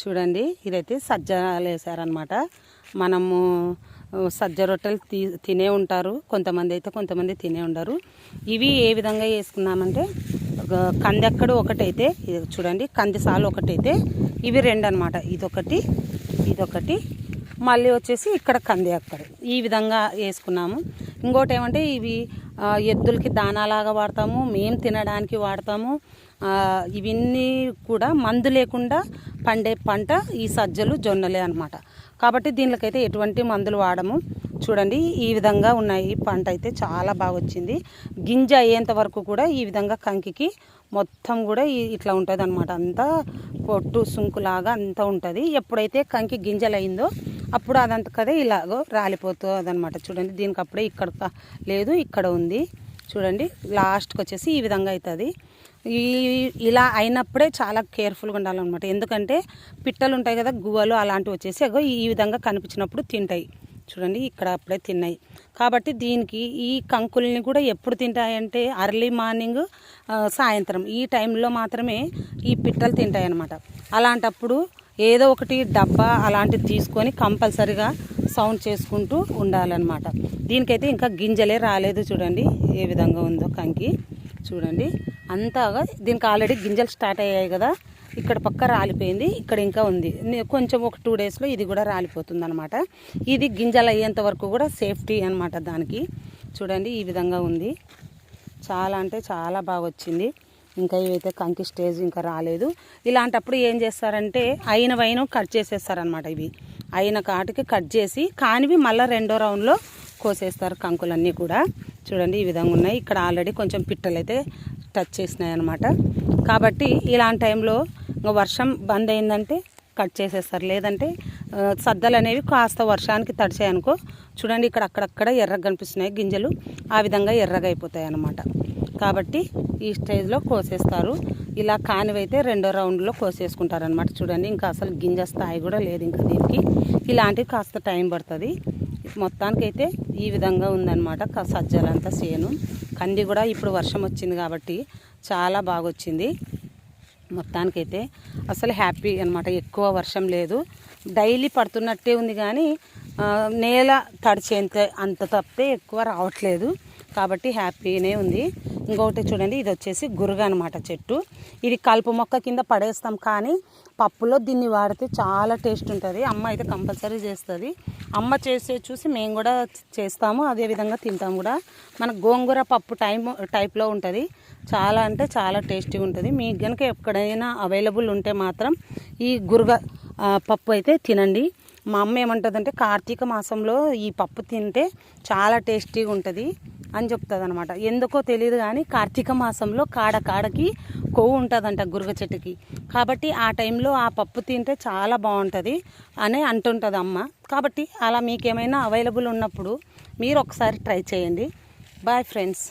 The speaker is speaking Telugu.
చూడండి ఇదైతే సజ్జలు వేసారనమాట మనము సజ్జ రొట్టెలు తీ తినే ఉంటారు. కొంతమంది అయితే కొంతమంది తినే ఉండరు. ఇవి ఏ విధంగా వేసుకున్నామంటే ఒక కందెక్కడు ఒకటైతే చూడండి కంది సాలు ఒకటైతే ఇవి రెండు అనమాట ఇదొకటి ఇదొకటి మళ్ళీ వచ్చేసి ఇక్కడ కంది అక్కడ. ఈ విధంగా వేసుకున్నాము. ఇంకోటి ఏమంటే ఇవి ఎద్దులకి దానాలాగా వాడతాము మేము తినడానికి వాడతాము. ఇవన్నీ కూడా మందు లేకుండా పండే పంట ఈ సజ్జలు జొన్నలే అనమాట కాబట్టి దీనికైతే ఎటువంటి మందులు వాడము. చూడండి ఈ విధంగా ఉన్నాయి. పంట అయితే చాలా బాగా వచ్చింది గింజ అయ్యేంత వరకు కూడా ఈ విధంగా కంకికి మొత్తం కూడా ఇట్లా ఉంటుంది అనమాట అంతా పొట్టు సుంకులాగా అంతా ఉంటుంది. ఎప్పుడైతే కంకి గింజలు అయిందో అప్పుడు అదంతా కదే ఇలాగో రాలిపోతుంది అనమాట చూడండి దీనికి అప్పుడే ఇక్కడ లేదు ఇక్కడ ఉంది. చూడండి లాస్ట్కి వచ్చేసి ఈ విధంగా అవుతుంది ఈ ఇలా అయినప్పుడే చాలా కేర్ఫుల్గా ఉండాలన్నమాట. ఎందుకంటే పిట్టలు ఉంటాయి కదా గువ్వలు అలాంటివి వచ్చేసి అగో ఈ విధంగా కనిపించినప్పుడు తింటాయి. చూడండి ఇక్కడ అప్పుడే తిన్నాయి. కాబట్టి దీనికి ఈ కంకుల్ని కూడా ఎప్పుడు తింటాయంటే అర్లీ మార్నింగ్ సాయంత్రం. ఈ టైంలో మాత్రమే ఈ పిట్టలు తింటాయి అన్నమాట అలాంటప్పుడు ఏదో ఒకటి డబ్బా అలాంటిది తీసుకొని కంపల్సరిగా సౌండ్ చేసుకుంటూ ఉండాలన్నమాట. దీనికైతే ఇంకా గింజలే రాలేదు చూడండి ఏ విధంగా ఉందో కంకి. చూడండి అంతగా దీనికి ఆల్రెడీ గింజలు స్టార్ట్ అయ్యాయి కదా ఇక్కడ పక్క రాలిపోయింది ఇక్కడ ఇంకా ఉంది. కొంచెం ఒక టూ డేస్లో ఇది కూడా రాలిపోతుంది అనమాట ఇది గింజలు అయ్యేంత వరకు కూడా సేఫ్టీ అనమాట దానికి. చూడండి ఈ విధంగా ఉంది. చాలా అంటే చాలా బాగా వచ్చింది. ఇంకా ఇవైతే కంకి స్టేజ్ ఇంకా రాలేదు. ఇలాంటప్పుడు ఏం చేస్తారంటే అయిన వైన కట్ చేసేస్తారనమాట ఇవి. అయిన కాటికి కట్ చేసి కానివి మళ్ళీ రెండో రౌండ్లో కోసేస్తారు కంకులన్నీ కూడా. చూడండి ఈ విధంగా ఉన్నాయి. ఇక్కడ ఆల్రెడీ కొంచెం పిట్టలు అయితే టచ్ చేసినాయి అనమాట కాబట్టి ఇలాంటి టైంలో వర్షం బంద్ అయిందంటే కట్ చేసేస్తారు. లేదంటే సద్దలు అనేవి కాస్త వర్షానికి తడిచాయి అనుకో చూడండి ఇక్కడ అక్కడక్కడ ఎర్రగా కనిపిస్తున్నాయి గింజలు. ఆ విధంగా ఎర్రగా అయిపోతాయి అన్నమాట కాబట్టి ఈ స్టేజ్లో కోసేస్తారు. ఇలా కానివైతే రెండో రౌండ్లో కోసేసుకుంటారనమాట చూడండి ఇంకా అసలు గింజ స్థాయి కూడా లేదు ఇంకా దీనికి. ఇలాంటివి కాస్త టైం పడుతుంది. మొత్తానికైతే ఈ విధంగా ఉందన్నమాట. సజ్జలంతా సేను. కంది కూడా ఇప్పుడు వర్షం వచ్చింది కాబట్టి చాలా బాగా వచ్చింది మొత్తానికైతే అసలు హ్యాపీ అనమాట ఎక్కువ వర్షం లేదు. డైలీ పడుతున్నట్టే ఉంది కానీ నేల తడిచేంత అంత తప్పితే ఎక్కువ రావట్లేదు. కాబట్టి హ్యాపీనే ఉంది. ఇంకొకటి చూడండి ఇది వచ్చేసి గురుగ అనమాట చెట్టు. ఇది కలుపు మొక్క కింద పడేస్తాం కానీ పప్పులో దీన్ని వాడితే చాలా టేస్ట్ ఉంటుంది. అమ్మ అయితే కంపల్సరీ చేస్తుంది. అమ్మ చేసే చూసి మేము కూడా చేస్తాము అదేవిధంగా తింటాం కూడా. మన గోంగూర పప్పు టైం టైప్లో ఉంటుంది. చాలా అంటే చాలా టేస్టీగా ఉంటుంది. మీకు కనుక ఎక్కడైనా అవైలబుల్ ఉంటే మాత్రం ఈ గురుగ పప్పు అయితే తినండి. మా అమ్మ ఏమంటుందంటే కార్తీక మాసంలో ఈ పప్పు తింటే చాలా టేస్టీగా ఉంటుంది. అని చెప్తుంది అనమాట ఎందుకో తెలియదు కానీ కార్తీక మాసంలో కాడ కాడకి కొవ్వు ఉంటుందంట గురుగ చెట్టుకి. కాబట్టి ఆ టైంలో ఆ పప్పు తింటే చాలా బాగుంటుంది అని అంటుంటుంది అమ్మ. కాబట్టి అలా మీకేమైనా అవైలబుల్ ఉన్నప్పుడు మీరు ఒకసారి ట్రై చేయండి. Bye friends